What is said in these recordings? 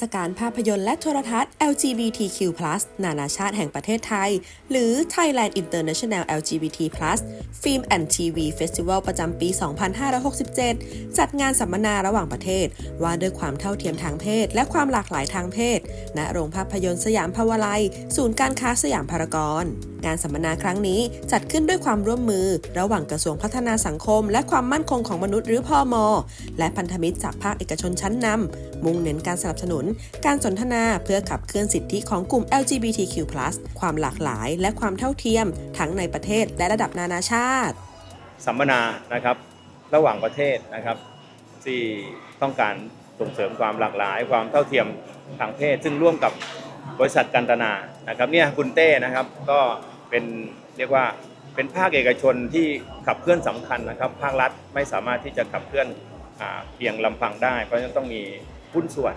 ศกาลภาพยนตร์และโทรทัศน์ LGBTQ+ นานาชาติแห่งประเทศไทย หรือ Thailand International LGBT+ Film and TV Festival ประจำปี 2567 จัดงานสัมมนาระหว่างประเทศ ว่าด้วยความเท่าเทียมทางเพศ และความหลากหลายทางเพศ ณ โรงภาพยนตร์สยามพาวาไลยศูนย์การค้าสยามพารากอน งานสัมมนาครั้งนี้จัดขึ้นด้วยความร่วมมือ ระหว่างกระทรวงพัฒนาสังคม และความมั่นคงของมนุษย์หรือพอมและพันธมิตรจากภาคเอกชนชั้นนำมุ่งเน้นการสนับสนุนการสนทนาเพื่อขับเคลื่อนสิทธิของกลุ่ม LGBTQ+ ความหลากหลาย และความเท่าเทียม ทั้งในประเทศและระดับนานาชาติ สัมมนานะครับระหว่างประเทศนะครับที่ต้องการส่งเสริมความหลากหลาย ความเท่าเทียมทางเพศ ซึ่งร่วมกับบริษัทกันตนานะครับเนี่ยคุณเต้นะครับก็เป็นเรียกว่าเป็นภาคเอกชนที่ขับเคลื่อนสำคัญนะครับ ภาครัฐไม่สามารถที่จะขับเคลื่อนอเพียงลำพังได้ เพราะฉะนั้นต้องมีหุ้นส่วน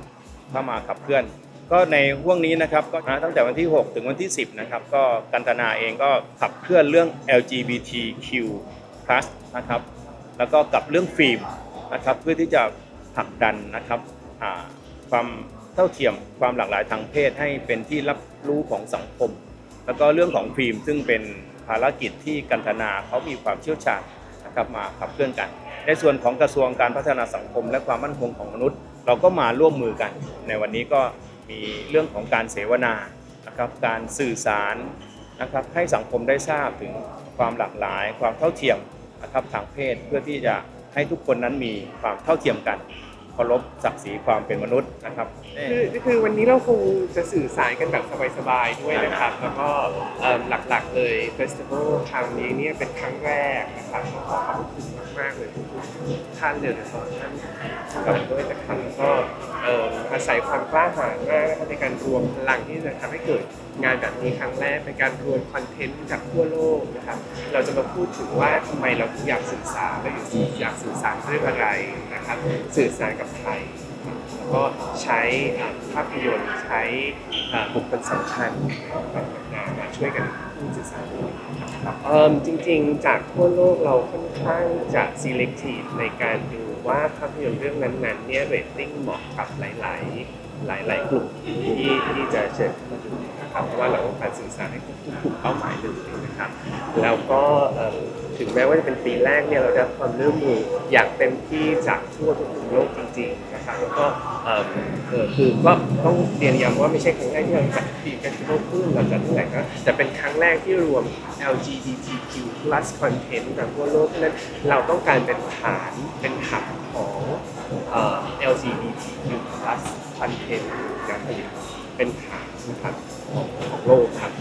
เข้ามาขับเคลื่อน ก็ในห่วงนี้นะครับก็ตั้งแต่วันที่ 6 ถึงวันที่ 10 นะครับ ก็กันตนาเองก็ขับเคลื่อนเรื่อง LGBTQ+ นะครับแล้วก็กับเรื่องฟิล์มนะครับเพื่อที่จะผลักดันนะครับความเท่าเทียมความหลากหลายทางเพศให้เป็นที่รับรู้ของสังคม แล้วก็เรื่องของฟิล์มซึ่งเป็นภารกิจที่กันตนาเขามีความเชี่ยวชาญนะครับมาขับเคลื่อนกัน ในส่วนของกระทรวงการพัฒนาสังคม และความมั่นคงของมนุษย์ เราก็มาร่วมมือกัน ในวันนี้ก็มีเรื่องของการเสวนานะครับการสื่อสารนะครับให้สังคมได้ทราบถึงความหลากหลาย ความเท่าเทียมนะครับทางเพศเพื่อที่จะให้ทุกคนนั้นมีความเท่าเทียมกัน เคารพศักดิ์ศรีความเป็นมนุษย์นะครับ คือคือวันนี้เราคงจะสื่อสารกันแบบสบายๆด้วยนะครับ แล้วก็เอิ่มหลักๆเลยเฟสติวัลครั้งนี้เนี่ยเป็นครั้งแรกนะครับขอขอบคุณมากๆเลยทุกท่านเลยทั้งท่านกคนด้วยนะครับแล้วก็เอิ่มอาศัยความกล้าหาญมากนะครับในการรวมพลังที่จะทำให้เกิดงานแบบนี้ครั้งแรกเป็นการรวมคอนเทนต์จากทั่วโลกนะครับเราจะมาพูดถึงว่าทำไมเราถึงอยากสื่อสารเราอยากสื่อสารเรื่องอะไรนะครับสื่อสารกับไทยแล้วก็ใช้ภาพยนตร์ใช้บุคคลสำคัญมามาช่วยกันพูดสื่อสารครับเอิ่มจริงๆ จากทั่วโลกเราค่อนข้างจะ selective ในการดูว่าภาพยนตร์เรื่องนั้นๆเนี่ยเรตติ้งเหมาะกับหลาย ๆ หลายๆกลุ่มที่ที่จะเชิญมาดูนะครับเพราะว่าเราต้องการสื่อสารให้ทุกกลุ่มเป้าหมายเลยนะครับแล้วก็ถึงแม้ว่าจะเป็นปีแรกเนี่ยเราได้ความร่วมมืออย่างเต็มที่จากทั่วทุกมุมโลกจริงๆนะครับแล้วก็คือก็ต้องเรียนย้ำว่าไม่ใช่ครั้งแรกที่เราจัดฟีเฟสติวัลขึ้นเราจัดที่ไหนก็แต่เป็นครั้งแรกที่รวม LGBTQ+ content จากทั่วโลกเพราะนั้นเราต้องการเป็นฐานเป็นหับ ของเอ่อ LGBTQ+ content การผลิตเป็นฐานนะครับของของโลกครับ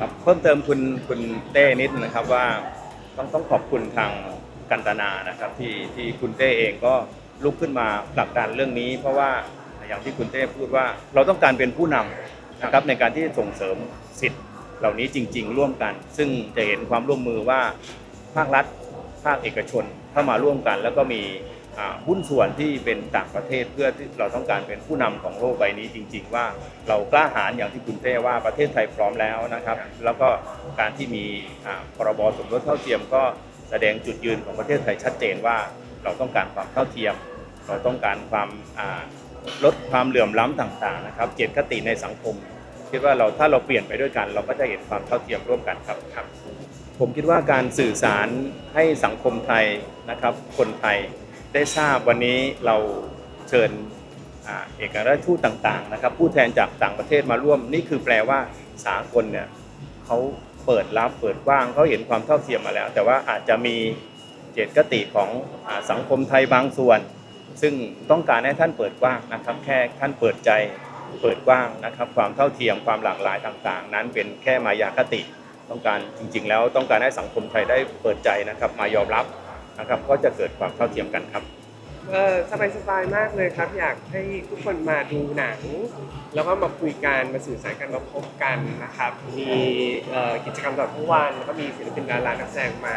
ครับเพิ่มเติมคุณคุณเต้นิดนะครับว่าต้องต้องขอบคุณทางกันตนานะครับที่ที่คุณเต้เองก็ลุกขึ้นมาผลักดันเรื่องนี้ เพราะว่าอย่างที่คุณเต้พูดว่าเราต้องการเป็นผู้นำนะครับในการที่ส่งเสริมสิทธิ์เหล่านี้จริง ๆ ร่วมกัน ซึ่งจะเห็นความร่วมมือว่าภาครัฐภาคเอกชนเข้ามาร่วมกัน แล้วก็มี หุ้นส่วนที่เป็นต่างประเทศเพื่อที่เราต้องการเป็นผู้นำของโลกใบนี้จริง ๆ ว่าเรากล้าหาญอย่างที่คุณเต้ว่าประเทศไทยพร้อมแล้วนะครับ แล้วก็การที่มีพรบสมรสเท่าเทียมก็แสดงจุดยืนของประเทศไทยชัดเจนว่าเราต้องการความเท่าเทียม เราต้องการความลดความเหลื่อมล้ำต่างๆนะครับเจตคติในสังคม คิดว่าเราถ้าเราเปลี่ยนไปด้วยกัน เราก็จะเห็นความเท่าเทียมร่วมกันครับครับ ผมคิดว่าการสื่อสารให้สังคมไทยนะครับ คนไทย ได้ทราบวันนี้เราเชิญเอกอัครราชทูตต่างๆนะครับ ผู้แทนจากต่างประเทศมาร่วม นี่คือแปลว่าสากลเนี่ยเขาเปิดรับเปิดกว้างเขาเห็นความเท่าเทียมมาแล้ว แต่ว่าอาจจะมีเจตคติของสังคมไทยบางส่วน ซึ่งต้องการให้ท่านเปิดกว้างนะครับ แค่ท่านเปิดใจเปิดกว้างนะครับ ความเท่าเทียมความหลากหลายต่างๆ นั้นเป็นแค่มายาคติ ต้องการจริงๆ แล้วต้องการให้สังคมไทยได้เปิดใจนะครับ มายอมรับ นะครับก็จะเกิดความเท่าเทียมกันครับเออสบายๆมากเลยครับ อยากให้ทุกคนมาดูหนัง แล้วก็มาคุยกันมาสื่อสารกันมาพบกันนะครับ มีกิจกรรมตลอดทั้งวันแล้วก็มีศิลปินดารานักแสดงมา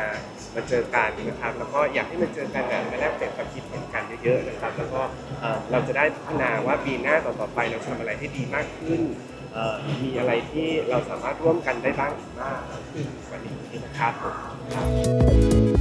มาเจอกันนะครับ แล้วก็อยากให้มาเจอกันแบบมาแลกเปลี่ยนความคิดเห็นกันเยอะๆนะครับ แล้วก็เราจะได้พัฒนาว่าปีหน้าต่อๆไปเราทำอะไรให้ดีมากขึ้นมีอะไรที่เราสามารถร่วมกันได้บ้างอีกมากขึ้นกว่านี้นะครับ